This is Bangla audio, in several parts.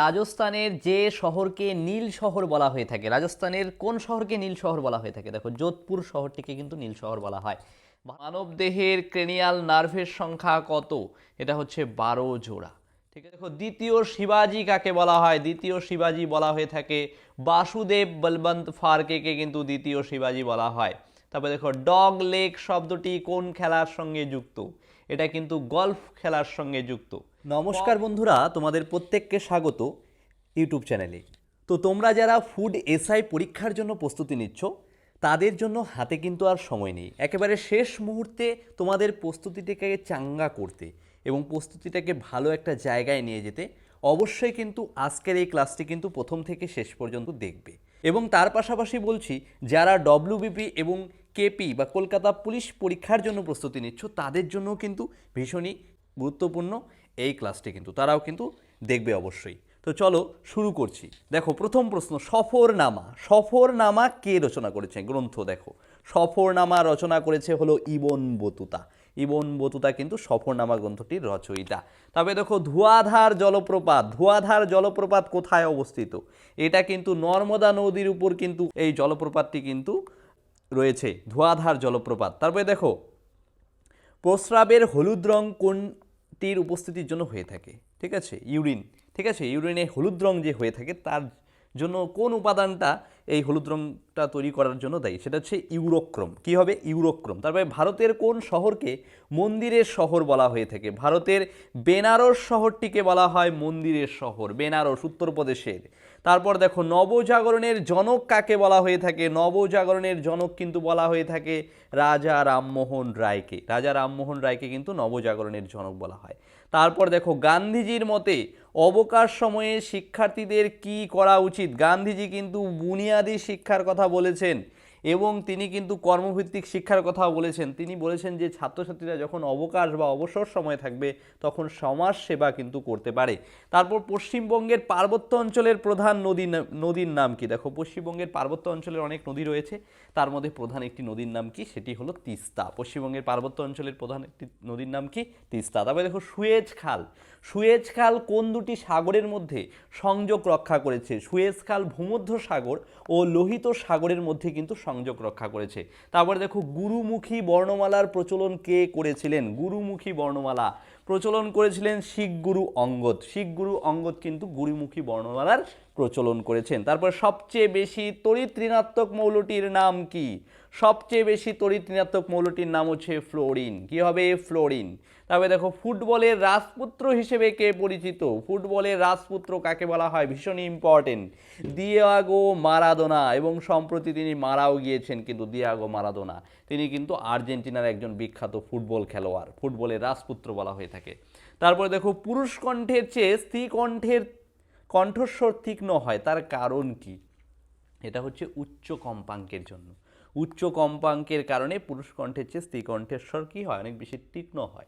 রাজস্থানের যে শহরকে নীল শহর বলা হয়ে থাকে, রাজস্থানের কোন শহরকে নীল শহর বলা হয়ে থাকে? দেখো, যোধপুর শহরটিকে কিন্তু নীল শহর বলা হয়। মানব দেহের ক্রেনিয়াল নার্ভের সংখ্যা কত? এটা হচ্ছে বারো জোড়া। ঠিক আছে, দেখো, দ্বিতীয় শিবাজি কাকে বলা হয়? দ্বিতীয় শিবাজি বলা হয়ে থাকে বাসুদেব বলবন্ত ফারকেকে কিন্তু দ্বিতীয় শিবাজি বলা হয়। তারপরে দেখো, ডগ, লেক শব্দটি কোন খেলার সঙ্গে যুক্ত? এটা কিন্তু গল্ফ খেলার সঙ্গে যুক্ত। নমস্কার বন্ধুরা, তোমাদের প্রত্যেককে স্বাগত ইউটিউব চ্যানেলে। তো তোমরা যারা ফুড এসআই পরীক্ষার জন্য প্রস্তুতি নিচ্ছ, তাদের জন্য হাতে কিন্তু আর সময় নেই। একেবারে শেষ মুহূর্তে তোমাদের প্রস্তুতিটাকে চাঙ্গা করতে এবং প্রস্তুতিটাকে ভালো একটা জায়গায় নিয়ে যেতে অবশ্যই কিন্তু আজকের এই ক্লাসটি কিন্তু প্রথম থেকে শেষ পর্যন্ত দেখবে। এবং তার পাশাপাশি বলছি, যারা ডব্লিউবিপি এবং কেপি বা কলকাতা পুলিশ পরীক্ষার জন্য প্রস্তুতি নিচ্ছ, তাদের জন্য কিন্তু ভীষণই গুরুত্বপূর্ণ এই ক্লাসটি কিন্তু, তারাও কিন্তু দেখবে অবশ্যই। তো চলো শুরু করছি। দেখো, প্রথম প্রশ্ন, সফরনামা। সফরনামা কে রচনা করেছে? গ্রন্থ দেখো। সফরনামা রচনা করেছে হলো ইবন বতুতা। ইবন বতুতা কিন্তু সফরনামা গ্রন্থটির রচয়িতা। তবে দেখো, ধোঁয়াধার জলপ্রপাত। ধোঁয়াধার জলপ্রপাত কোথায় অবস্থিত? এটা কিন্তু নর্মদা নদীর উপর কিন্তু এই জলপ্রপাতটি কিন্তু রয়েছে। ধোঁয়াধার জলপ্রপাত। তারপরে দেখো, প্রস্রাবের হলুদ রং কোনটির উপস্থিতির জন্য হয়ে থাকে, ঠিক আছে? ইউরিন, ঠিক আছে? ইউরিনে হলুদ রং যে হয়ে থাকে, তার জন্য কোন উপাদানটা এই হলুদ রংটা তৈরি করার জন্য দায়ী? সেটা হচ্ছে ইউরোক্রম। কি হবে? ইউরোক্রম। তারপরে ভারতের কোন শহরকে মন্দিরের শহর বলা হয়ে থাকে? ভারতের বেনারস শহরটিকে বলা হয় মন্দিরের শহর, বেনারস, উত্তরপ্রদেশের। তারপর দেখো, নবজাগরণের জনক কাকে বলা হয়ে থাকে? নবজাগরণের জনক কিন্তু বলা হয়ে থাকে রাজা রামমোহন রায়কে। রাজা রামমোহন রায়কে কিন্তু নবজাগরণের জনক বলা হয়। তারপর দেখো, গান্ধীজির মতে অবকাশ সময়ে শিক্ষার্থীদের কি করা উচিত? গান্ধীজি কিন্তু বুনিয়াদি শিক্ষার কথা বলেছেন। এবং তিনি কিন্তু কর্মভিত্তিক শিক্ষার কথাও বলেছেন। তিনি বলেছেন যে ছাত্রছাত্রীরা যখন অবকাশ বা অবসর সময় থাকবে, তখন সমাজ সেবা কিন্তু করতে পারে। তারপর পশ্চিমবঙ্গের পার্বত্য অঞ্চলের প্রধান নদী নদীর নাম কি? দেখো, পশ্চিমবঙ্গের পার্বত্য অঞ্চলের অনেক নদী রয়েছে। তার মধ্যে প্রধান একটি নদীর নাম কি? সেটি হলো তিস্তা। পশ্চিমবঙ্গের পার্বত্য অঞ্চলের প্রধান একটি নদীর নাম কি? তিস্তা। তারপরে দেখো, সুয়েজ খাল। সুয়েজ খাল কোন দুটি সাগরের মধ্যে সংযোগ রক্ষা করেছে? সুয়েজ খাল ভূমধ্য সাগর ও লোহিত সাগরের মধ্যে কিন্তু সংযোগ রক্ষা করেছে। তারপরে দেখো, গুরুমুখী বর্ণমালার প্রচলন কে করেছিলেন? গুরুমুখী বর্ণমালা প্রচলন করেছিলেন শিখ গুরু অঙ্গদ। শিখ গুরু অঙ্গদ কিন্তু গুরুমুখী বর্ণমালার প্রচলন করেছেন। তারপর সবচেয়ে বেশি তড়িৎ ঋণাত্মক মৌলটির নাম কি? সবচেয়ে বেশি তড়িৎ ঋণাত্মক মৌলটির নাম হচ্ছে ফ্লোরিন। কি হবে? ফ্লোরিন। তবে দেখো, ফুটবলের রাজপুত্র হিসেবে কে পরিচিত? ফুটবলের রাজপুত্র কাকে বলা হয়? ভীষণ ইম্পর্টেন্ট দিয়াগো মারাদোনা। এবং সম্প্রতি তিনি মারাও গিয়েছেন কিন্তু দিয়াগো মারাদোনা। তিনি কিন্তু আর্জেন্টিনার একজন বিখ্যাত ফুটবল খেলোয়াড়। ফুটবলের রাজপুত্র বলা হয়ে থাকে। তারপরে দেখো, পুরুষ কণ্ঠের চেয়ে স্ত্রী কণ্ঠের কণ্ঠস্বর তীক্ষ্ণ হয়, তার কারণ কি? এটা হচ্ছে উচ্চ কম্পাঙ্কের জন্য। উচ্চ কম্পাঙ্কের কারণে পুরুষ কণ্ঠের চেয়ে স্ত্রী কণ্ঠের স্বর কী হয়? অনেক বেশি তীক্ষ্ণ হয়।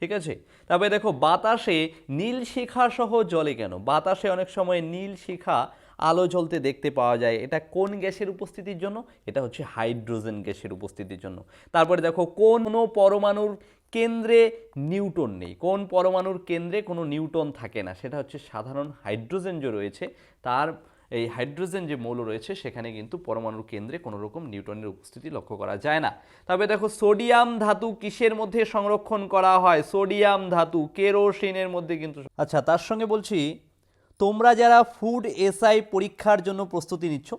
ঠিক আছে? তারপরে দেখো, বাতাসে নীল শিখা সহ জলে কেন? বাতাসে অনেক সময় নীল শিখা আলো জ্বলতে দেখতে পাওয়া যায়। এটা কোন গ্যাসের উপস্থিতির জন্য? এটা হচ্ছে হাইড্রোজেন গ্যাসের উপস্থিতির জন্য। তারপরে দেখো, কোন পরমাণুর কেন্দ্রে নিউটন নেই। কোন পরমাণুর কেন্দ্রে কোনো নিউটন থাকে না? সেটা হচ্ছে সাধারণ হাইড্রোজেন যে রয়েছে, তার এই হাইড্রোজেন যে মৌল রয়েছে, সেখানে কিন্তু পরমাণুর কেন্দ্রে কোনো রকম নিউটনের উপস্থিতি লক্ষ্য করা যায় না। তবে দেখো, সোডিয়াম ধাতু কিসের মধ্যে সংরক্ষণ করা হয়? সোডিয়াম ধাতু, কেরোসিনের মধ্যে কিন্তু আচ্ছা তার সঙ্গে বলছি, তোমরা যারা ফুড এসআই পরীক্ষার জন্য প্রস্তুতি নিচ্ছ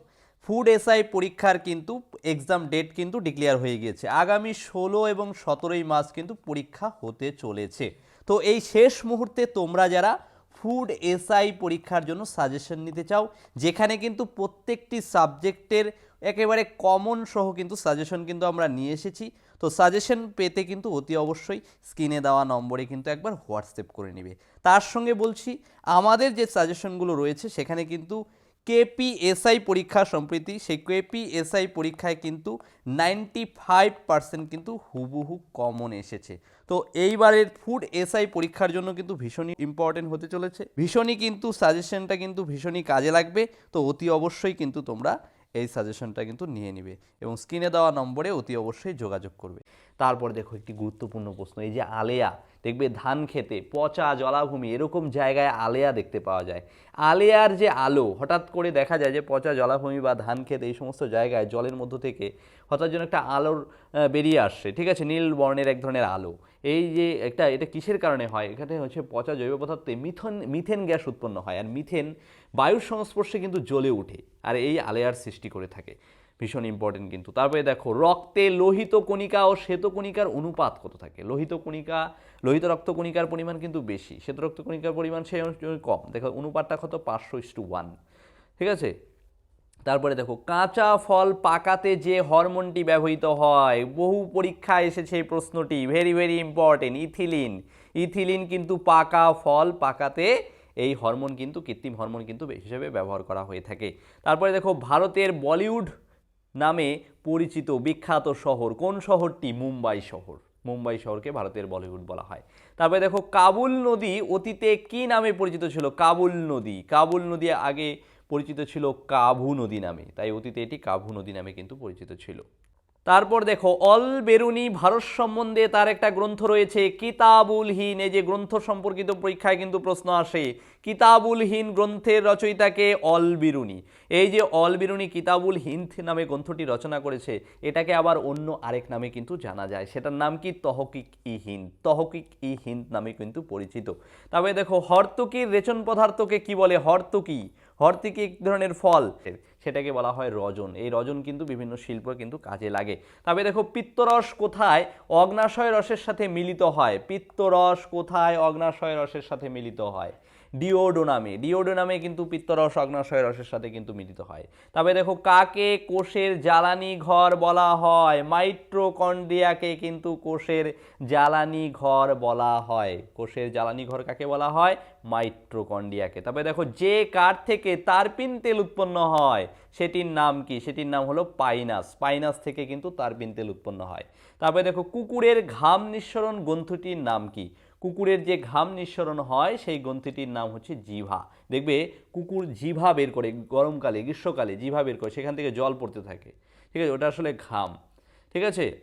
ফুড এসআই পরীক্ষার কিন্তু এক্সাম ডেট কিন্তু ডিক্লেয়ার হয়ে গিয়েছে। আগামী ষোলো এবং সতেরোই মার্চ কিন্তু পরীক্ষা হতে চলেছে। তো এই শেষ মুহূর্তে তোমরা যারা ফুড এসআই পরীক্ষার জন্য সাজেশন নিতে চাও, যেখানে কিন্তু প্রত্যেকটি সাবজেক্টের একেবারে কমন সহ কিন্তু সাজেশন কিন্তু আমরা নিয়ে এসেছি, তো সাজেশন পেতে কিন্তু অতি অবশ্যই স্ক্রিনে দেওয়া নম্বরে কিন্তু একবার হোয়াটসঅ্যাপ করে নেবে। তার সঙ্গে বলছি, আমাদের যে সাজেশনগুলো রয়েছে, সেখানে কিন্তু কেপিএসআই পরীক্ষা সম্প্রতি, সেই কেপিএসআই পরীক্ষায় কিন্তু নাইনটি ফাইভ পার্সেন্ট কিন্তু হুবহু কমন এসেছে। তো এইবারের ফুড এসআই পরীক্ষার জন্য কিন্তু ভীষণই ইম্পর্টেন্ট হতে চলেছে। ভীষণই কিন্তু সাজেশনটা কিন্তু ভীষণই কাজে লাগবে। তো অতি অবশ্যই কিন্তু তোমরা এই সাজেশনটা কিন্তু নিয়ে নিবে এবং স্ক্রিনে দেওয়া নম্বরে অতি অবশ্যই যোগাযোগ করবে। তারপর দেখো একটি গুরুত্বপূর্ণ প্রশ্ন, এই যে আলেয়া দেখবে ধান খেতে, পচা জলাভূমি, এরকম জায়গায় আলেয়া দেখতে পাওয়া যায়। আলেয়ার যে আলো, হঠাৎ করে দেখা যায় যে পচা জলাভূমি বা ধান খেতে এই সমস্ত জায়গায় জলের মধ্য থেকে হঠাৎ যেন একটা আলোর বেরিয়ে আসছে। ঠিক আছে, নীল বর্ণের এক ধরনের আলো। এই যে একটা, এটা কিসের কারণে হয়? এখানে হচ্ছে পচা জৈব পদার্থে মিথন, মিথেন গ্যাস উৎপন্ন হয়। আর মিথেন বায়ুর সংস্পর্শে কিন্তু জ্বলে ওঠে। আর এই আলেয়ার সৃষ্টি করে থাকে। ভীষণ ইম্পর্টেন্ট কিন্তু। তারপরে দেখো, রক্তে লোহিত কণিকা ও শ্বেত কণিকার অনুপাত কত থাকে? লোহিত কণিকা, লোহিত রক্ত কণিকার পরিমাণ কিন্তু বেশি, শ্বেত রক্ত কণিকার পরিমাণ সেই কম। দেখো, অনুপাতটা কত? পাঁচশো ইস টু ওয়ান। ঠিক আছে? তারপরে দেখো, কাঁচা ফল পাকাতে যে হরমোনটি ব্যবহৃত হয়, বহু পরীক্ষায় এসেছে এই প্রশ্নটি। Very very important ethylene. Ethylene কিন্তু পাকা ফল পাকাতে এই হরমোন কিন্তু, কৃত্রিম হরমোন কিন্তু হিসেবে ব্যবহার করা হয়ে থাকে। তারপরে দেখো, ভারতের বলিউড নামে পরিচিত বিখ্যাত শহর। কোন শহরটি? মুম্বাই শহর। মুম্বাই শহরকে ভারতের বলিউড বলা হয়। তারপরে দেখো, কাবুল নদী অতীতে কি নামে পরিচিত ছিল? কাবুল নদী। কাবুল নদী আগে পরিচিত ছিল কাভু নদী নামে। তাই অতীতে এটি কাভু নদী নামে কিন্তু পরিচিত ছিল। তারপর দেখো, অল বেরুনি ভারত সম্বন্ধে তার একটা গ্রন্থ রয়েছে, কিতাবুল কিতাবুলহীন এই যে গ্রন্থ সম্পর্কিত পরীক্ষায় কিন্তু প্রশ্ন আসে, কিতাবুল কিতাবুলহীন গ্রন্থের রচয়িতাকে অল বিরুনি। এই যে অল বিরুনি কিতাবুল হিন্দ নামে গ্রন্থটি রচনা করেছে, এটাকে আবার অন্য আরেক নামে কিন্তু জানা যায়। সেটার নাম কি? তহকিক ই হিন্দ তহকিক ই হিন্দ নামে কিন্তু পরিচিত। তবে দেখো, হর্তকির রেচন পদার্থকে কি বলে? হর্তকি। হর্তিকি এক ধরনের ফল, সেটাকে বলা হয় রজন। এই রজন কিন্তু বিভিন্ন শিল্প কিন্তু কাজে লাগে। তবে দেখো, পিত্তরস কোথায়? অগ্নাশয় রসের সাথে মিলিত হয়। পিত্তরস কোথায়? অগ্নাশয় রসের সাথে মিলিত হয়। ডিওডোনামে। ডিওডোনামে কিন্তু পিত্তরস অগ্নাশয় রসের সাথে কিন্তু মিলিত হয়। তবে দেখো, কাকে কোষের জ্বালানি ঘর বলা হয়? মাইট্রোকন্ড্রিয়াকে কিন্তু কোষের জ্বালানি ঘর বলা হয়। কোষের জ্বালানি ঘর কাকে বলা হয়? মাইট্রোকন্ড্রিয়াকে। তবে দেখো, যে কাঠ থেকে তারপিন তেল উৎপন্ন হয়, সেটির নাম কি? সেটির নাম হলো পাইনাস। পাইনাস থেকে কিন্তু তারপিন তেল উৎপন্ন হয়। তারপরে দেখো, কুকুরের ঘাম নিঃসরণ গ্রন্থটির নাম কি? কুকুরের যে ঘাম নিঃসরণ হয়, সেই গ্রন্থিটির নাম হচ্ছে জিভা। দেখবে, কুকুর জিভা বের করে, গরমকালে, গ্রীষ্মকালে জিভা বের করে, সেখান থেকে জল পড়তে থাকে। ঠিক আছে, ওটা আসলে ঘাম। ঠিক আছে?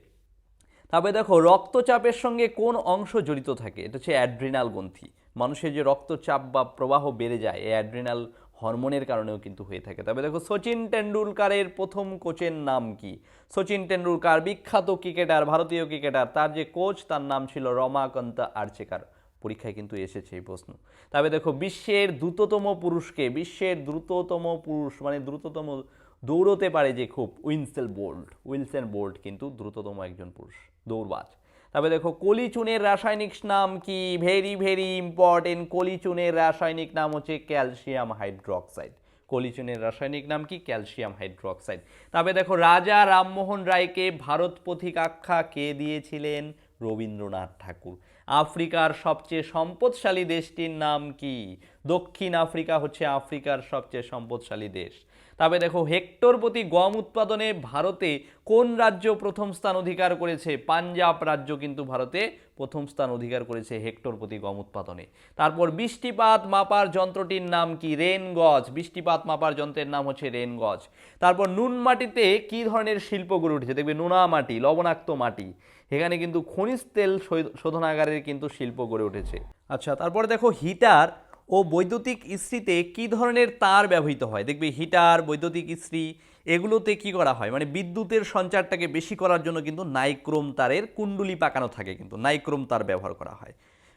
তারপরে দেখো, রক্তচাপের সঙ্গে কোন অংশ জড়িত থাকে? এটা হচ্ছে অ্যাড্রিনাল গ্রন্থি। মানুষের যে রক্তচাপ বা প্রবাহ বেড়ে যায়, এই অ্যাড্রিনাল হরমোনের কারণেও কিন্তু হয়ে থাকে। তবে দেখো, সচিন টেন্ডুলকারের প্রথম কোচের নাম কি? সচিন টেন্ডুলকার বিখ্যাত ক্রিকেটার, ভারতীয় ক্রিকেটার, তার যে কোচ, তার নাম ছিল রমাকান্ত আর্চেকার। পরীক্ষায় কিন্তু এসেছে এই প্রশ্ন। তবে দেখো, বিশ্বের দ্রুততম পুরুষকে, বিশ্বের দ্রুততম পুরুষ মানে দ্রুততম দৌড়তে পারে যে খুব, উইনসেল বোল্ট। উইলসেন বোল্ট কিন্তু দ্রুততম একজন পুরুষ, দৌড়বাজ। তবে দেখো কলিচুনের রাসায়নিক নাম কি? ভেরি ভেরি ইম্পর্টেন্ট কলিচুনের রাসায়নিক নাম হচ্ছে ক্যালসিয়াম হাইড্রোক্সাইড। কলিচুনের রাসায়নিক নাম কি? Calcium hydroxide. তবে দেখো রাজা রামমোহন রায়কে ভারত পথিক আখ্যা কে দিয়েছিলেন? রবীন্দ্রনাথ ঠাকুর। আফ্রিকার সবচেয়ে সম্পদশালী দেশটির নাম কি? দক্ষিণ আফ্রিকা হচ্ছে আফ্রিকার সবচেয়ে সম্পদশালী দেশ। তবে দেখো, হেক্টর প্রতি গম উৎপাদনে ভারতে কোন রাজ্য প্রথম স্থান অধিকার করেছে? পাঞ্জাব রাজ্য কিন্তু ভারতে প্রথম স্থান অধিকার করেছে হেক্টর প্রতি গম উৎপাদনে। তারপর বৃষ্টিপাত মাপার যন্ত্রটির নাম কি? রেন গজ বৃষ্টিপাত মাপার যন্ত্রের নাম হচ্ছে রেন গজ তারপর নুন মাটিতে কি ধরনের শিল্প গড়ে উঠেছে? দেখবে নোনা মাটি, লবণাক্ত মাটি। এখানে কিন্তু খনিজ তেল শোধনাগারের কিন্তু শিল্প গড়ে উঠেছে। আচ্ছা তারপরে দেখো হিটার। ও বৈদ্যুতিক ইস্ত্রিতে কি ধরনের তার ব্যবহৃত হয়? দেখবে হিটার, বৈদ্যুতিক ইস্ত্রি, এগুলোতে কি করা হয়? মানে বিদ্যুতের সঞ্চারটাকে বেশি করার জন্য কিন্তু নাইক্রোম তারের কুণ্ডুলি পাকানো থাকে কিন্তু, নাইক্রোম তার ব্যবহার করা হয়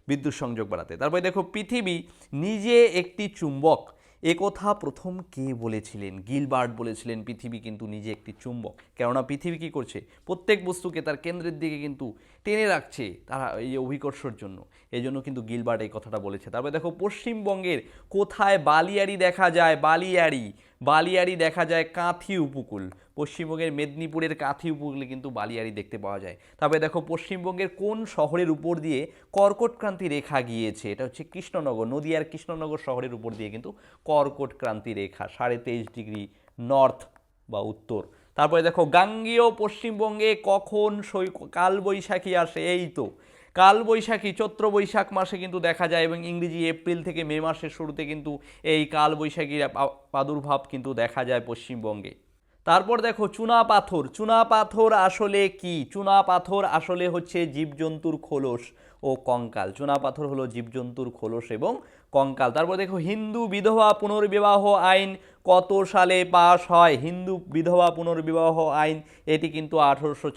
বিদ্যুৎ সংযোগ বাড়াতে। তারপরে দেখো, পৃথিবী নিজে একটি চুম্বক একথা প্রথম কে বলেছিলেন? গিলবার্ট বলেছিলেন, পৃথিবী কিন্তু নিজে একটি চুম্বক। কেননা পৃথিবী কী করছে? প্রত্যেক বস্তুকে তার কেন্দ্রের দিকে কিন্তু টেনে রাখছে তারা এই অভিকর্ষর জন্য। এই জন্য কিন্তু গিলবার্ট এই কথাটা বলেছে। তারপরে দেখো, পশ্চিমবঙ্গের কোথায় বালিয়াড়ি দেখা যায়? বালিয়াড়ি। বালিয়াড়ি দেখা যায় কাঁথি উপকূল। পশ্চিমবঙ্গের মেদিনীপুরের কাঁথি উপকূলে কিন্তু বালিয়াড়ি দেখতে পাওয়া যায়। তবে দেখো, পশ্চিমবঙ্গের কোন শহরের উপর দিয়ে কর্কটক্রান্তি রেখা গিয়েছে, এটা হচ্ছে কৃষ্ণনগর, নদিয়ার কৃষ্ণনগর শহরের উপর দিয়ে কিন্তু কর্কটক্রান্তি রেখা, সাড়ে তেইশ ডিগ্রি নর্থ বা উত্তর। তারপরে দেখো, গাঙ্গেয় পশ্চিমবঙ্গে কখন সৈ, কালবৈশাখী আসে? এই তো, কালবৈশাখী চৈত্র বৈশাখ মাসে কিন্তু দেখা যায় এবং ইংরেজি এপ্রিল থেকে মে মাসের শুরুতে কিন্তু এই কালবৈশাখীর প্রাদুর্ভাব কিন্তু দেখা যায় পশ্চিমবঙ্গে। তারপর দেখো চুনা পাথর। চুনা পাথর আসলে কি? চুনা পাথর আসলে হচ্ছে জীবজন্তুর খোলস ও কঙ্কাল। চুনাপাথর হলো জীবজন্তুর খোলস এবং কঙ্কাল। তারপর দেখো হিন্দু বিধবা পুনর্বিবাহ আইন কত সালে পাশ হয়? হিন্দু বিধবা পুনর্বিবাহ আইন এটি কিন্তু আঠারোশো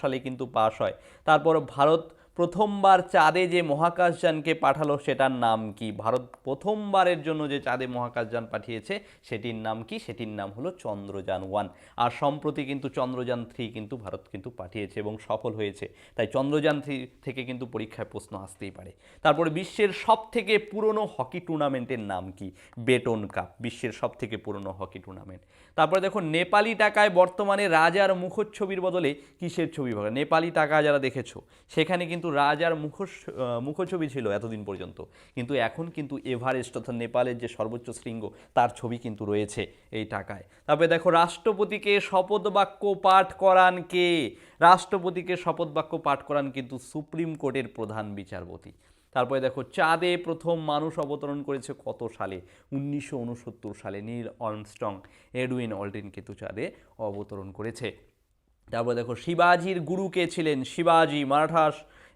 সালে কিন্তু পাশ হয়। তারপর ভারত প্রথমবার চাঁদে যে মহাকাশযানকে পাঠালো, সেটার নাম কি? ভারত প্রথমবারের জন্য যে চাঁদে মহাকাশযান পাঠিয়েছে, সেটির নাম কি? সেটির নাম হলো চন্দ্রযান ওয়ান। আর সম্প্রতি কিন্তু চন্দ্রযান থ্রি কিন্তু ভারত কিন্তু পাঠিয়েছে এবং সফল হয়েছে। তাই চন্দ্রযান থ্রি থেকে কিন্তু পরীক্ষায় প্রশ্ন আসতেই পারে। তারপরে বিশ্বের সব থেকে পুরনো হকি টুর্নামেন্টের নাম কি? বেটন কাপ, বিশ্বের সব থেকে পুরনো হকি টুর্নামেন্ট। তারপরে দেখো, নেপালি টাকায় বর্তমানে রাজার মুখচ্ছবির বদলে কিসের ছবি পাবে নেপালি টাকা যারা দেখেছ, সেখানে কিন্তু রাজার মুখ মুখচ্ছবি ছিল এতদিন পর্যন্ত। কিন্তু এখন কিন্তু এভারেস্ট অর্থাৎ নেপালের যে সর্বোচ্চ শৃঙ্গ, তার ছবি কিন্তু রয়েছে এই টাকায়। তারপরে দেখো, রাষ্ট্রপতিকে শপথ বাক্য পাঠ করান কে? রাষ্ট্রপতিকে শপথ বাক্য পাঠ করান কিন্তু সুপ্রিম কোর্টের প্রধান বিচারপতি। তারপরে দেখো, চাঁদে প্রথম মানুষ অবতরণ করেছে কত সালে? উনিশশো উনসত্তর সালে নীল আর্মস্ট্রং এডউইন অল্ড্রিন কিন্তু চাঁদে অবতরণ করেছে। তারপরে দেখো, শিবাজির গুরু কে ছিলেন? শিবাজি মারাঠা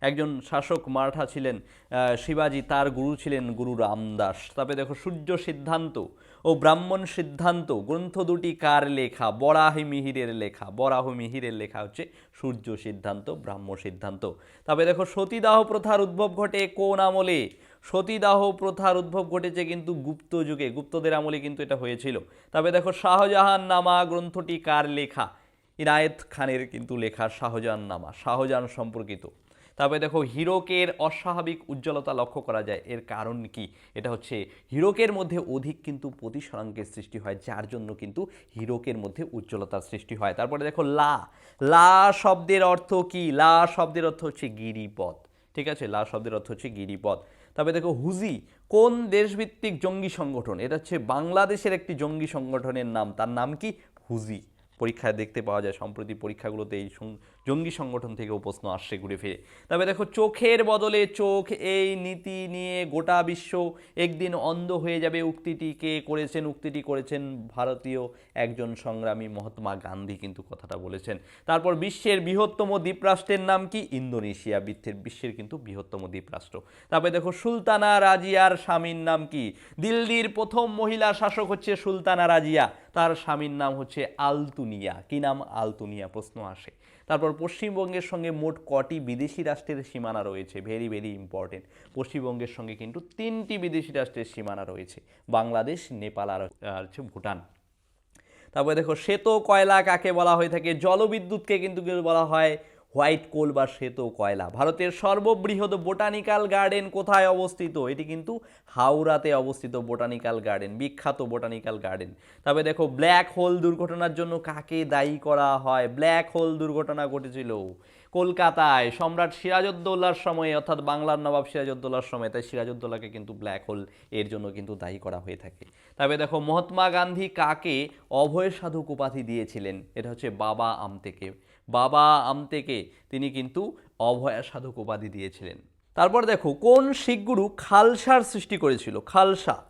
একজন শাসক মারাঠা ছিলেন শিবাজি, তার গুরু ছিলেন গুরু রামদাস। তারপরে দেখো, সূর্য সিদ্ধান্ত ও ব্রাহ্মণ সিদ্ধান্ত, গ্রন্থ দুটি কার লেখা? বরাহি মিহিরের লেখা। বরাহ মিহিরের লেখা হচ্ছে সূর্য সিদ্ধান্ত, ব্রাহ্ম সিদ্ধান্ত। তারপরে দেখো, সতীদাহ প্রথার উদ্ভব ঘটে কোন আমলে? সতীদাহ প্রথার উদ্ভব ঘটেছে কিন্তু গুপ্ত যুগে। গুপ্তদের আমলে কিন্তু এটা হয়েছিল। তবে দেখো, শাহজাহান নামা গ্রন্থটি কার লেখা? ইনায়েত খানের কিন্তু লেখা শাহজাহান নামা, শাহজাহান সম্পর্কিত। তারপরে দেখো হিরোকের অস্বাভাবিক উজ্জ্বলতা লক্ষ্য করা যায়। এর কারণ কি? এটা হচ্ছে হিরোকের মধ্যে অধিক কিন্তু প্রতিসরাঙ্কের সৃষ্টি হয়, যার জন্য কিন্তু হিরোকের মধ্যে উজ্জ্বলতার সৃষ্টি হয়। তারপরে দেখো লা। লা শব্দের অর্থ কি? লা শব্দের অর্থ হচ্ছে গিরিপথ। ঠিক আছে? লা শব্দের অর্থ হচ্ছে গিরিপথ। তবে দেখো হুজি, কোন দেশভিত্তিক জঙ্গি সংগঠন? এটা হচ্ছে বাংলাদেশের একটি জঙ্গি সংগঠনের নাম। তার নাম কি? হুজি। পরীক্ষায় দেখতে পাওয়া যায়, সম্প্রতি পরীক্ষাগুলোতে এই জঙ্গি সংগঠন থেকেও প্রশ্ন আসছে ঘুরে ফিরে। তবে দেখো, চোখের বদলে চোখ এই নীতি নিয়ে গোটা বিশ্ব একদিন অন্ধ হয়ে যাবে। উক্তিটি কে করেছেন? উক্তিটি করেছেন ভারতীয় একজন সংগ্রামী মহাত্মা গান্ধী কিন্তু কথাটা বলেছেন। তারপর বিশ্বের বৃহত্তম দ্বীপরাষ্ট্রের নাম কি? ইন্দোনেশিয়া, বিশ্বের বিশ্বের কিন্তু বৃহত্তম দ্বীপরাষ্ট্র। তারপরে দেখো, সুলতানা রাজিয়ার স্বামীর নাম কি? দিল্লির প্রথম মহিলা শাসক হচ্ছে সুলতানা রাজিয়া। তার স্বামীর নাম হচ্ছে আলতুনিয়া। কি নাম? আলতুনিয়া, প্রশ্ন আসে। তারপর পশ্চিমবঙ্গের সঙ্গে মোট কটি বিদেশি রাষ্ট্রের সীমানা রয়েছে? ভেরি ভেরি ইম্পর্টেন্ট পশ্চিমবঙ্গের সঙ্গে কিন্তু তিনটি বিদেশি রাষ্ট্রের সীমানা রয়েছে। বাংলাদেশ, নেপাল আর হচ্ছে ভুটান। তারপরে দেখো, শ্বেত কয়লা কাকে বলা হয়ে থাকে? জলবিদ্যুৎকে কিন্তু বলা হয় হোয়াইট কোল বা শ্বেত কয়লা। ভারতের সর্ববৃহৎ বোটানিক্যাল গার্ডেন কোথায় অবস্থিত? এটি কিন্তু হাওড়াতে অবস্থিত বোটানিক্যাল গার্ডেন, বিখ্যাত বোটানিক্যাল গার্ডেন। তবে দেখো, ব্ল্যাক হোল দুর্ঘটনার জন্য কাকে দায়ী করা হয়? ব্ল্যাক হোল দুর্ঘটনা ঘটেছিল কলকাতায়। সম্রাট সিরাজউদ্দৌলার সময়ে, অর্থাৎ বাংলার নবাব সিরাজউদ্দৌলার সময়, তাই সিরাজউদ্দৌলাকে কিন্তু ব্ল্যাক হোল এর জন্য কিন্তু দায়ী করা হয়ে থাকে। তবে দেখো, মহাত্মা গান্ধী কাকে অভয় সাধক উপাধি দিয়েছিলেন? এটা হচ্ছে বাবা আমতেকে। বাবা আমতেকে তিনি কিন্তু অভয়া সাধক উপাধি দিয়েছিলেন। তারপর দেখো, কোন শিখগুরু খালসার সৃষ্টি করেছিল? খালসা।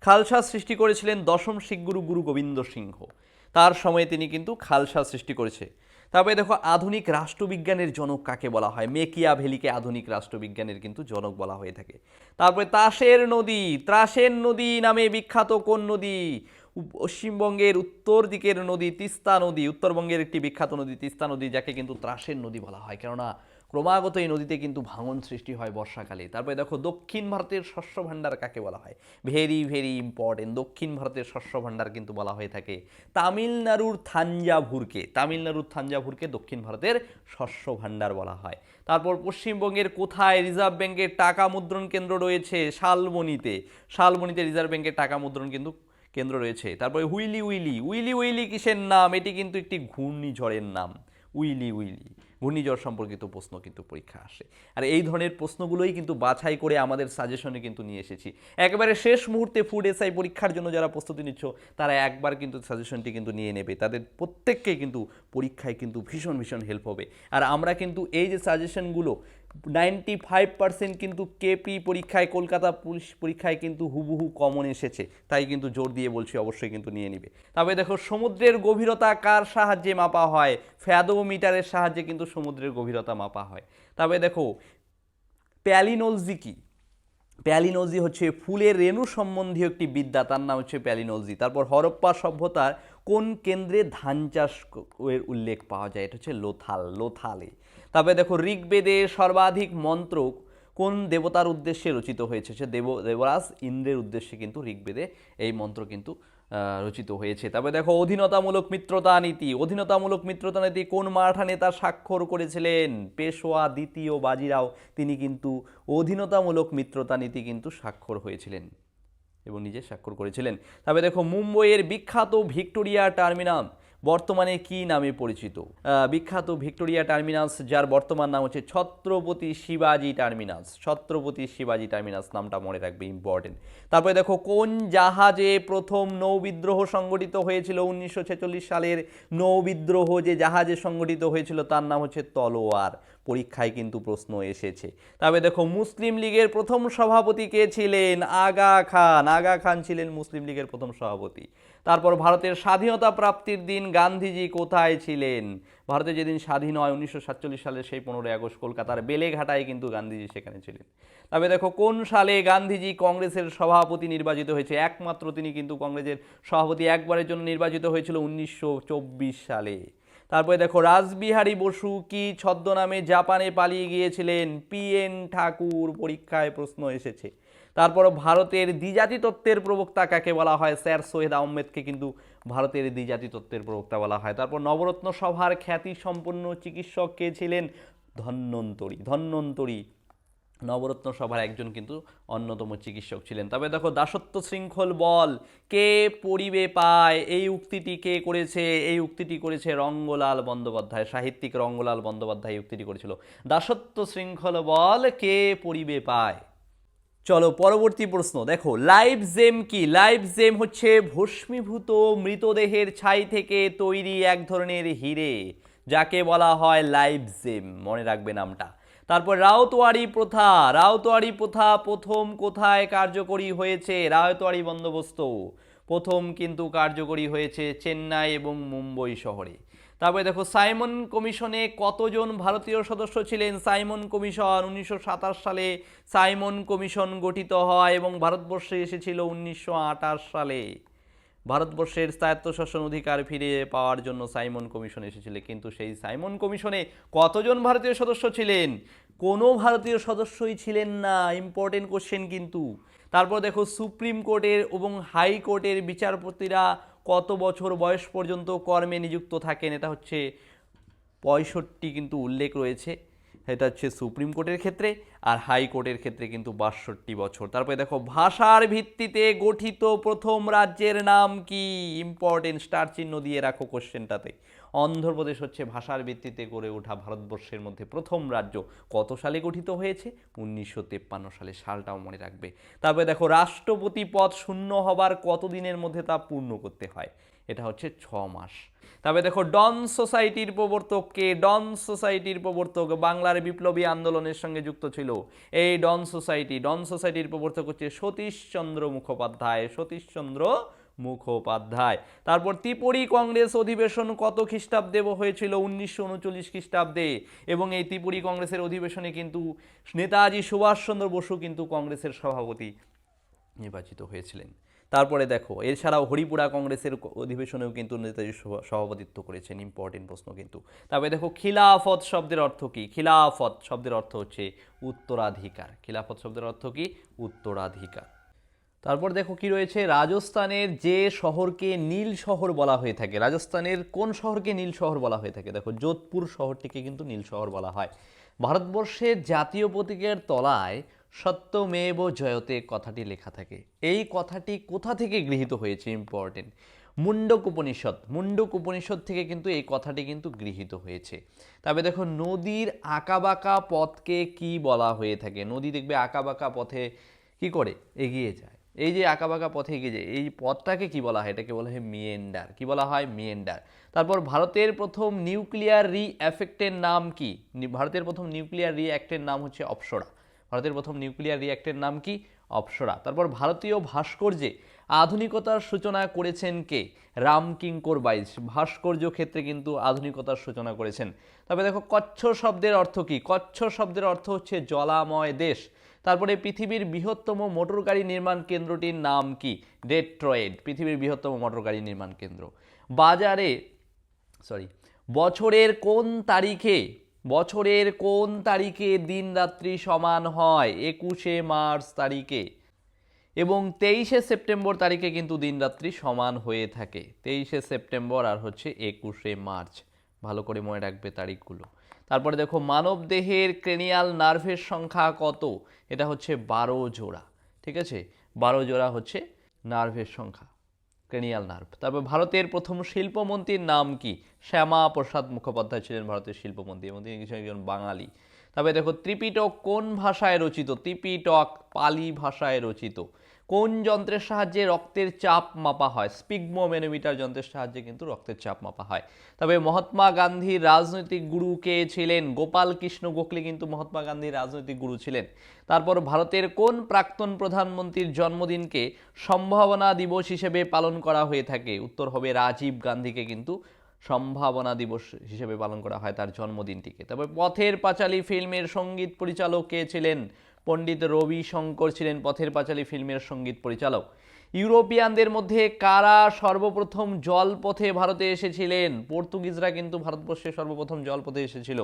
খালসা সৃষ্টি করেছিলেন দশম শিখগুরু গুরু গোবিন্দ সিংহ। তার সময়ে তিনি কিন্তু খালসা সৃষ্টি করেছে। তারপরে দেখো, আধুনিক রাষ্ট্রবিজ্ঞানের জনক কাকে বলা হয়? মেকিয়া ভেলিকে আধুনিক রাষ্ট্রবিজ্ঞানের কিন্তু জনক বলা হয়ে থাকে। তারপরে তাসের নদী, ত্রাসের নদী নামে বিখ্যাত কোন নদী? পশ্চিমবঙ্গের উত্তর দিকের নদী তিস্তা নদী, উত্তরবঙ্গের একটি বিখ্যাত নদী তিস্তা নদী, যাকে কিন্তু ত্রাসের নদী বলা হয়। কেননা, ক্রমাগত এই নদীতে কিন্তু ভাঙন সৃষ্টি হয় বর্ষাকালে। তারপরে দেখো, দক্ষিণ ভারতের শস্য ভাণ্ডার কাকে বলা হয়? ভেরি ভেরি ইম্পর্টেন্ট দক্ষিণ ভারতের শস্য ভাণ্ডার কিন্তু বলা হয়ে থাকে তামিলনাড়ুর থাঞ্জাভুরকে। তামিলনাড়ুর থাঞ্জাভুরকে দক্ষিণ ভারতের শস্য ভাণ্ডার বলা হয়। তারপর পশ্চিমবঙ্গের কোথায় রিজার্ভ ব্যাংকের টাকা মুদ্রণ কেন্দ্র রয়েছে? শালবনিতে শালবনিতে রিজার্ভ ব্যাংকের টাকা মুদ্রণ কিন্তু কেন্দ্র রয়েছে। তারপরে হুইলি উইলি। উইলি উইলি কিসের নাম? এটি কিন্তু একটি ঘূর্ণিঝড়ের নাম। Willy willy. ঘূর্ণিঝড় সম্পর্কিত প্রশ্ন কিন্তু পরীক্ষা আসে। আর এই ধরনের প্রশ্নগুলোই কিন্তু বাছাই করে আমাদের সাজেশনে কিন্তু নিয়ে এসেছি। একেবারে শেষ মুহূর্তে ফুড এসআই পরীক্ষার জন্য যারা প্রস্তুতি নিচ্ছ, তারা একবার কিন্তু সাজেশনটি কিন্তু নিয়ে নেবে। তাদের প্রত্যেককেই কিন্তু পরীক্ষায় কিন্তু ভীষণ ভীষণ হেল্প হবে। আর আমরা কিন্তু এই যে সাজেশনগুলো নাইনটি ফাইভ পার্সেন্ট কিন্তু কেপি পরীক্ষায়, কলকাতা পুলিশ পরীক্ষায় কিন্তু হুবহু কমন এসেছে। তাই কিন্তু জোর দিয়ে বলছি অবশ্যই কিন্তু নিয়ে নিবে। তবে দেখো, সমুদ্রের গভীরতা কার সাহায্যে মাপা হয়? ফ্যাদোমিটারের সাহায্যে কিন্তু সমুদ্রের গভীরতা মাপা হয়। তবে দেখো প্যালিনোলজি কি? প্যালিনোলজি হচ্ছে ফুলের রেণু সম্বন্ধীয় একটি বিদ্যা, তার নাম হচ্ছে প্যালিনোলজি তারপর হরপ্পা সভ্যতার কোন কেন্দ্রে ধান চাষ এর উল্লেখ পাওয়া যায়? এটা হচ্ছে লোথাল, লোথালে। তারপরে দেখো, ঋগ্বেদে সর্বাধিক মন্ত্র কোন দেবতার উদ্দেশ্যে রচিত হয়েছে? সে দেব, দেবরাজ ইন্দ্রের উদ্দেশ্যে কিন্তু ঋগ্বেদে এই মন্ত্র কিন্তু রচিত হয়েছে। তবে দেখো, অধীনতামূলক মিত্রতা নীতি। অধীনতামূলক মিত্রতা নীতি কোন মারাঠা নেতা স্বাক্ষর করেছিলেন? পেশোয়া, দ্বিতীয় বাজিরাও, তিনি কিন্তু অধীনতামূলক মিত্রতা নীতি কিন্তু স্বাক্ষর হয়েছিলেন এবং নিজে স্বাক্ষর করেছিলেন। তবে দেখো, মুম্বইয়ের বিখ্যাত ভিক্টোরিয়া টার্মিনাল বর্তমানে কি নামে পরিচিত? বিখ্যাত ভিক্টোরিয়া টার্মিনাস, যার বর্তমান নাম হচ্ছে ছত্রপতি শিবাজি টার্মিনাস। ছত্রপতি শিবাজি টার্মিনাস নামটা মনে রাখবে ইম্পর্টেন্ট তারপরে দেখো, কোন জাহাজে প্রথম নৌবিদ্রোহ সংগঠিত হয়েছিল? উনিশশো ছেচল্লিশ সালের নৌবিদ্রোহ যে জাহাজে সংগঠিত হয়েছিল, তার নাম হচ্ছে তলোয়ার। পরীক্ষায় কিন্তু প্রশ্ন এসেছে। তবে দেখো, মুসলিম লীগের প্রথম সভাপতি কে ছিলেন? আগা খান। আগা খান ছিলেন মুসলিম লীগের প্রথম সভাপতি। তারপর ভারতের স্বাধীনতা প্রাপ্তির দিন গান্ধীজি কোথায় ছিলেন? ভারতে যেদিন স্বাধীন হয় উনিশশো সাতচল্লিশ সেই পনেরোই আগস্ট কলকাতার বেলেঘাটায় কিন্তু গান্ধীজি সেখানে ছিলেন। তবে দেখো, কোন সালে গান্ধীজি কংগ্রেসের সভাপতি নির্বাচিত হয়েছে? একমাত্র তিনি কিন্তু কংগ্রেসের সভাপতি একবারের জন্য নির্বাচিত হয়েছিল উনিশশো চব্বিশ সালে। তারপরে দেখো, রাসবিহারী বসু কি ছদ্মনামে জাপানে পালিয়ে গিয়েছিলেন? পি এন ঠাকুর পরীক্ষায় প্রশ্ন এসেছে। তারপর ভারতের দ্বিজাতি তত্ত্বের প্রবক্তা কাকে বলা হয়? স্যার সৈয়দ আহমেদকে কিন্তু ভারতের দ্বিজাতি তত্ত্বের প্রবক্তা বলা হয়। তারপর নবরত্ন সভার খ্যাতি সম্পন্ন চিকিৎসক কে ছিলেন? ধন্যন্তরী ধন্যন্তরী নবরত্ন সভার একজন কিন্তু অন্যতম চিকিৎসক ছিলেন। তবে দেখো, দাসত্ব শৃঙ্খল বল কে পরিবে পায়? এই উক্তিটি কে করেছে? এই উক্তিটি করেছে রঙ্গলাল বন্দ্যোপাধ্যায়, সাহিত্যিক রঙ্গলাল বন্দ্যোপাধ্যায় এই উক্তিটি করেছিল। দাসত্ব শৃঙ্খল বল কে পরিবে পায়? চলো পরবর্তী প্রশ্ন, দেখো লাইভ জেম কি? লাইভ জেম হচ্ছে ভস্মীভূত মৃতদেহের ছাই থেকে তৈরি এক ধরনের হিরে, যাকে বলা হয় লাইভ জেম মনে রাখবে নামটা। তারপর রাউতোয়ারি প্রথা রাউতোয়ারি প্রথা প্রথম কোথায় কার্যকরী হয়েছে? রাউতোয়ারি বন্দোবস্ত, প্রথম কিন্তু কার্যকরী হয়েছে চেন্নাই এবং মুম্বই শহরে। তারপরে দেখো, সাইমন কমিশনে কতজন ভারতীয় সদস্য ছিলেন? সাইমন কমিশন উনিশশো সাতাশ সালে সাইমন কমিশন গঠিত হয় এবং ভারতবর্ষে এসেছিল উনিশশো সালে। ভারতবর্ষের স্বায়ত্তশাসন অধিকার ফিরে পাওয়ার জন্য সাইমন কমিশন এসেছিল। কিন্তু সেই সাইমন কমিশনে কতজন ভারতীয় সদস্য ছিলেন? কোনো ভারতীয় সদস্যই ছিলেন না। ইম্পর্টেন্ট কোশ্চেন কিন্তু। তারপর দেখো, সুপ্রিম কোর্টের এবং হাইকোর্টের বিচারপতিরা কত বছর বয়স পর্যন্ত কর্মে নিযুক্ত থাকেন এটা হচ্ছে পঁয়ষট্টি কিন্তু উল্লেখ রয়েছে। এটা হচ্ছে সুপ্রিম কোর্টের ক্ষেত্রে আর হাইকোর্টের ক্ষেত্রে কিন্তু বাষট্টি বছর। তারপরে দেখো, ভাষার ভিত্তিতে গঠিত প্রথম রাজ্যের নাম কি? ইম্পর্টেন্ট স্টার চিহ্ন দিয়ে রাখো কোশ্চেনটাতে অন্ধ্রপ্রদেশ হচ্ছে ভাষার ভিত্তিতে গড়ে ওঠা ভারতবর্ষের মধ্যে প্রথম রাজ্য। কত সালে গঠিত হয়েছে? উনিশশো তেপ্পান্ন সালে। সালটাও মনে রাখবে। তারপরে দেখো, রাষ্ট্রপতি পদ শূন্য হবার কতদিনের মধ্যে তা পূর্ণ করতে হয়? এটা হচ্ছে ছ মাস। তবে দেখো, ডন সোসাইটির প্রবর্তক কে? ডন সোসাইটির প্রবর্তক বাংলার বিপ্লবী আন্দোলনের সঙ্গে যুক্ত ছিল এই ডন সোসাইটি। ডন সোসাইটির প্রবর্তক হচ্ছে সতীশচন্দ্র মুখোপাধ্যায়। সতীশচন্দ্র মুখোপাধ্যায়। তারপর ত্রিপুরি কংগ্রেস অধিবেশন কত খ্রিস্টাব্দে হয়েছিল? উনিশশো উনচল্লিশ খ্রিস্টাব্দে। এবং এই ত্রিপুরি কংগ্রেসের অধিবেশনে কিন্তু নেতাজি সুভাষচন্দ্র বসু কিন্তু কংগ্রেসের সভাপতি নির্বাচিত হয়েছিলেন। তারপরে দেখো, এছাড়াও হরিপুরা কংগ্রেসের অধিবেশনেও কিন্তু নেতাজি সভা- সভাপতিত্ব করেছেন। ইম্পর্টেন্ট প্রশ্ন কিন্তু। তারপরে দেখো, খিলাফত শব্দের অর্থ কি? খিলাফত শব্দের অর্থ হচ্ছে উত্তরাধিকার। খিলাফত শব্দের অর্থ কি? উত্তরাধিকার। তারপর দেখো কি রয়েছে? রাজস্থানের যে শহরকে নীল শহর বলা হয়ে থাকে, রাজস্থানের কোন শহরকে নীল শহর বলা হয়ে থাকে? দেখো, যোধপুর শহরটিকে কিন্তু নীল শহর বলা হয়। ভারতবর্ষের জাতীয় প্রতীকের তলায় সত্যমেব জয়তে কথাটি লেখা থাকে। এই কথাটি কোথা থেকে গৃহীত হয়েছে? ইম্পর্টেন্ট মুন্ডক উপনিষদ। মুন্ডক উপনিষদ থেকে কিন্তু এই কথাটি কিন্তু গৃহীত হয়েছে। তবে দেখো, নদীর আঁকাবাঁকা পথকে কি বলা হয়ে থাকে? নদী দেখবে আঁকাবাঁকা পথে কি করে? এগিয়ে যায়। এই যে আঁকাবাঁকা পথে এগিয়ে যায় এই পথটাকে কি বলা হয়? এটাকে বলা হয় মিয়েন্ডার। কি বলা হয়? মিয়েন্ডার। তারপর ভারতের প্রথম নিউক্লিয়ার রিঅ্যাফেক্টের নাম কি? ভারতের প্রথম নিউক্লিয়ার রিঅ্যাক্টের নাম হচ্ছে অপসরা। ভারতের প্রথম নিউক্লিয়ার রিঅ্যাক্টের নাম কি? অপসরা। তারপর ভারতীয় ভাস্কর্যে আধুনিকতার সূচনা করেছেন কে? রামকিঙ্কর বাইজ। ভাস্কর্য ক্ষেত্রে কিন্তু আধুনিকতার সূচনা করেছেন। তবে দেখো, কচ্ছ শব্দের অর্থ কি? কচ্ছ শব্দের অর্থ হচ্ছে জলাময় দেশ। তারপরে পৃথিবীর বৃহত্তম মোটর গাড়ি নির্মাণ কেন্দ্রটির নাম কি? ডেট্রয়েড পৃথিবীর বৃহত্তম মোটর গাড়ি নির্মাণ কেন্দ্র। বাজারে সরি বছরের কোন তারিখে, বছরের কোন তারিখে দিন রাত্রি সমান হয়? একুশে মার্চ তারিখে। এবং তেইশে সেপ্টেম্বর তারিখে কিন্তু দিনরাত্রি সমান হয়ে থাকে। তেইশে সেপ্টেম্বর আর হচ্ছে একুশে মার্চ। ভালো করে মনে রাখবে তারিখগুলো। তারপরে দেখো মানব দেহের ক্রেনিয়াল নার্ভের সংখ্যা কত? এটা হচ্ছে বারো জোড়া, ঠিক আছে? বারো জোড়া হচ্ছে নার্ভের সংখ্যা, ক্রেনিয়াল নার্ভ। তারপর ভারতের প্রথম শিল্পমন্ত্রীর নাম কি? শ্যামা প্রসাদ মুখোপাধ্যায় ছিলেন ভারতের শিল্পমন্ত্রী এবং তিনি কিছু একজন বাঙালি। তবে দেখো, ত্রিপিটক কোন ভাষায় রচিত? ত্রিপিটক পালি ভাষায় রচিত। কোন যন্ত্রের সাহায্যে রক্তের চাপ মাপা হয়? স্পিগমোমেনোমিটার যন্ত্রের সাহায্যে কিন্তু রক্তের চাপ মাপা হয়। তবে মহাত্মা গান্ধীর রাজনৈতিক গুরু কে ছিলেন? গোপাল কৃষ্ণ গোখলে কিন্তু মহাত্মা গান্ধীর রাজনৈতিক গুরু ছিলেন। তারপর ভারতের কোন প্রাক্তন প্রধানমন্ত্রীর জন্মদিনকে সম্ভাবনা দিবস হিসেবে পালন করা হয়ে থাকে? উত্তর হবে রাজীব গান্ধীকে কিন্তু সম্ভাবনা দিবস হিসেবে পালন করা হয় তার জন্মদিনটিকে। তবে পথের পাঁচালী ফিল্মের সংগীত পরিচালক কে ছিলেন? পণ্ডিত রবি শঙ্কর ছিলেন পথের পাঁচালী ফিল্মের সংগীত পরিচালক। ইউরোপিয়ানদের মধ্যে কারা সর্বপ্রথম জলপথে ভারতে এসেছিলেন? পর্তুগিজরা কিন্তু ভারতবর্ষে সর্বপ্রথম জলপথে এসেছিল।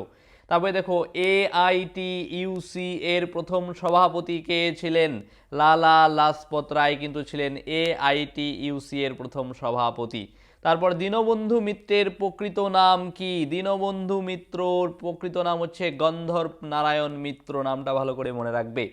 তারপরে দেখো এআইটি ইউসি এর প্রথম সভাপতি কে ছিলেন? লালা লাজপত রায় কিন্তু ছিলেন এআইটি ইউসি এর প্রথম সভাপতি। তারপর দীনবন্ধু মিত্রের প্রকৃত নাম কি? দীনবন্ধু মিত্রর প্রকৃত নাম হচ্ছে গন্ধর্ব নারায়ণ মিত্র, নামটা ভালো করে মনে রাখবে।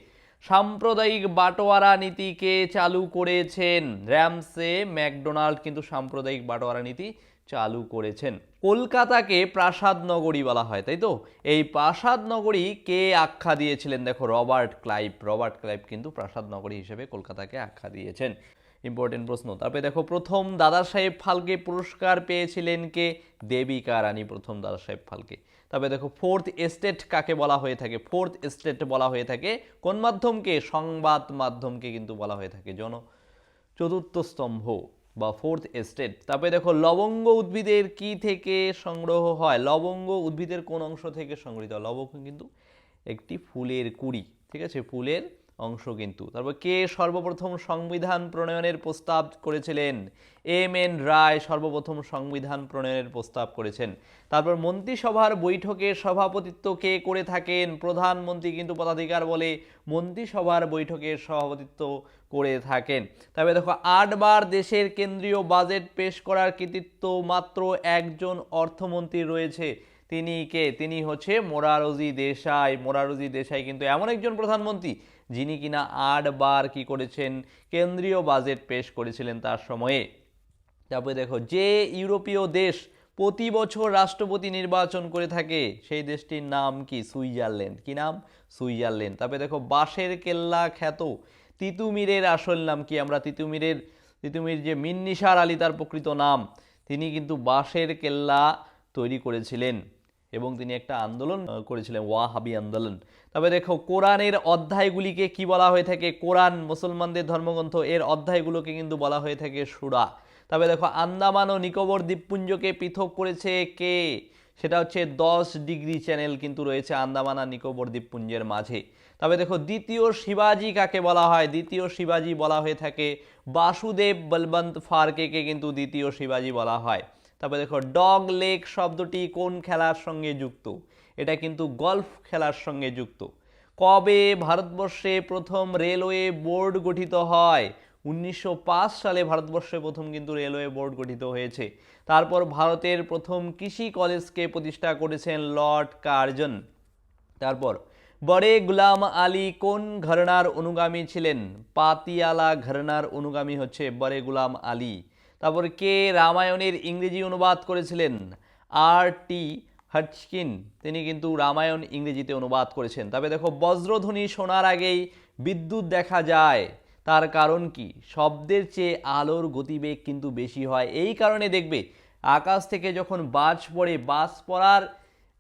সাম্প্রদায়িক বাটোয়ারা নীতিকে চালু করেছেন র্যামসে, ম্যাকডোনাল্ড কিন্তু সাম্প্রদায়িক বাটোয়ারা নীতি চালু করেছেন। কলকাতাকে প্রাসাদ নগরী বলা হয়, তাই তো? এই প্রাসাদ নগরী কে আখ্যা দিয়েছিলেন? দেখো, রবার্ট ক্লাইভ। রবার্ট ক্লাইভ কিন্তু প্রাসাদ নগরী হিসেবে কলকাতাকে আখ্যা দিয়েছেন। ইম্পর্টেন্ট প্রশ্ন। তারপরে দেখো, প্রথম দাদা সাহেব ফালকে পুরস্কার পেয়েছিলেন কে? দেবিকা রানী, প্রথম দাদা সাহেব ফালকে। তবে দেখো, ফোর্থ এস্টেট কাকে বলা হয়ে থাকে? ফোর্থ এস্টেট বলা হয়ে থাকে কোন মাধ্যমকে? সংবাদ মাধ্যমকে কিন্তু বলা হয়ে থাকে, জন চতুর্থ স্তম্ভ বা ফোর্থ এস্টেট। তারপরে দেখো, লবঙ্গ উদ্ভিদের কি থেকে সংগ্রহ হয়? লবঙ্গ উদ্ভিদের কোন অংশ থেকে সংগৃহীত? লবঙ্গ কিন্তু একটি ফুলের কুড়ি, ঠিক আছে? ফুলের অংশ কিন্তু। তারপর কে সর্বপ্রথম সংবিধান প্রণয়নের প্রস্তাব করেছিলেন? এম এন রায় সর্বপ্রথম সংবিধান প্রণয়নের প্রস্তাব করেছেন। তারপর মন্ত্রিসভার বৈঠকে সভাপতিত্ব কে করে থাকেন? প্রধানমন্ত্রী কিন্তু পদাধিকার বলে মন্ত্রিসভার বৈঠকে সভাপতিত্ব করে থাকেন। তবে দেখো, আটবার দেশের কেন্দ্রীয় বাজেট পেশ করার কৃতিত্ব মাত্র একজন অর্থমন্ত্রী রয়েছে। তিনি কে? তিনি হচ্ছে মোরারজি দেশাই। মোরারজি দেশাই কিন্তু এমন একজন প্রধানমন্ত্রী যিনি কিনা আটবার কি করেছেন, কেন্দ্রীয় বাজেট পেশ করেছিলেন তার সময়ে। তারপরে দেখো, যে ইউরোপীয় দেশ প্রতি বছর রাষ্ট্রপতি নির্বাচন করে থাকে, সেই দেশটির নাম কি? সুইজারল্যান্ড। কি নাম? সুইজারল্যান্ড। তারপরে দেখো, বাঁশের কেল্লা খ্যাত তিতুমিরের আসল নাম কি? আমরা তিতুমিরের, তিতুমির যে মিন্নিসার আলী তার প্রকৃত নাম, তিনি কিন্তু বাঁশের কেল্লা তৈরি করেছিলেন এবং তিনি একটা আন্দোলন করেছিলেন, ওয়াহাবি আন্দোলন। তবে দেখো, কোরআনের অধ্যায়গুলিকে কি বলা হয়ে থাকে? কোরআন, মুসলমানদের ধর্মগ্রন্থ, এর অধ্যায়গুলোকে কিন্তু বলা হয়ে থাকে সুরা। তবে দেখো, আন্দামান ও নিকোবর দ্বীপপুঞ্জকে পৃথক করেছে কে? সেটা হচ্ছে দশ ডিগ্রি চ্যানেল কিন্তু রয়েছে আন্দামান আর নিকোবর দ্বীপপুঞ্জের মাঝে। তবে দেখো, দ্বিতীয় শিবাজি কাকে বলা হয়? দ্বিতীয় শিবাজি বলা হয়ে থাকে বাসুদেব বলবন্ত ফারকেকে কিন্তু দ্বিতীয় শিবাজি বলা হয়। তারপরে দেখো, ডগ লেগ শব্দটি কোন খেলার সঙ্গে যুক্ত? এটা কিন্তু গল্ফ খেলার সঙ্গে যুক্ত। কবে ভারতবর্ষে প্রথম রেলওয়ে বোর্ড গঠিত হয়? উনিশশো পাঁচ সালে ভারতবর্ষে প্রথম কিন্তু রেলওয়ে বোর্ড গঠিত হয়েছে। তারপর ভারতের প্রথম কৃষি কলেজকে প্রতিষ্ঠা করেছেন লর্ড কার্জন। তারপর, বড়ে গুলাম আলী কোন ঘরনার অনুগামী ছিলেন? পাতিয়ালা ঘরনার অনুগামী হচ্ছে বড়ে গুলাম আলী। তারপর কে রামায়ণের ইংরেজি অনুবাদ করেছিলেন? আর টি হাটকিন, তিনি কিন্তু রামায়ণ ইংরেজিতে অনুবাদ করেছেন। তবে দেখো, বজ্রধ্বনি শোনার আগেই বিদ্যুৎ দেখা যায়। তার কারণ কি? শব্দের চেয়ে আলোর গতিবেগ কিন্তু বেশি হয়। এই কারণে দেখবে, আকাশ থেকে যখন বাজ পড়ে, বাজ পড়ার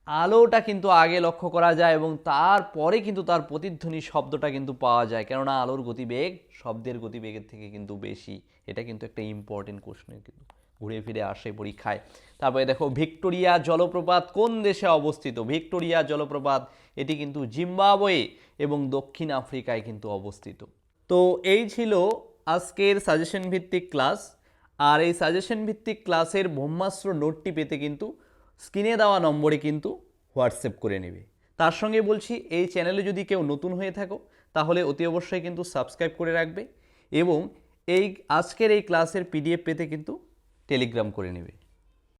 আলোটা কিন্তু আগে লক্ষ্য করা যায় এবং তারপরে কিন্তু তার প্রতিধ্বনি শব্দটা কিন্তু পাওয়া যায়। কেননা আলোর গতিবেগ শব্দের গতিবেগের থেকে কিন্তু বেশি। এটা কিন্তু একটা ইম্পর্টেন্ট কোশ্চেন কিন্তু ঘুরে ফিরে আসে পরীক্ষায়। তারপরে দেখো ভিক্টোরিয়া জলপ্রপাত কোন দেশে অবস্থিত? ভিক্টোরিয়া জলপ্রপাত, এটি কিন্তু জিম্বাবয়ে এবং দক্ষিণ আফ্রিকায় কিন্তু অবস্থিত। তো এই ছিল আজকের সাজেশন ভিত্তিক ক্লাস আর এই সাজেশন ভিত্তিক ক্লাসের ব্রহ্মাস্ত্র নোটটি পেতে কিন্তু স্ক্রিনে দেওয়া নম্বরে কিন্তু হোয়াটসঅ্যাপ করে নেবে। তার সঙ্গে বলছি, এই চ্যানেলে যদি কেউ নতুন হয়ে থাকো, তাহলে অতি অবশ্যই কিন্তু সাবস্ক্রাইব করে রাখবে এবং এই আজকের এই ক্লাসের পিডিএফ পেতে কিন্তু টেলিগ্রাম করে নেবে।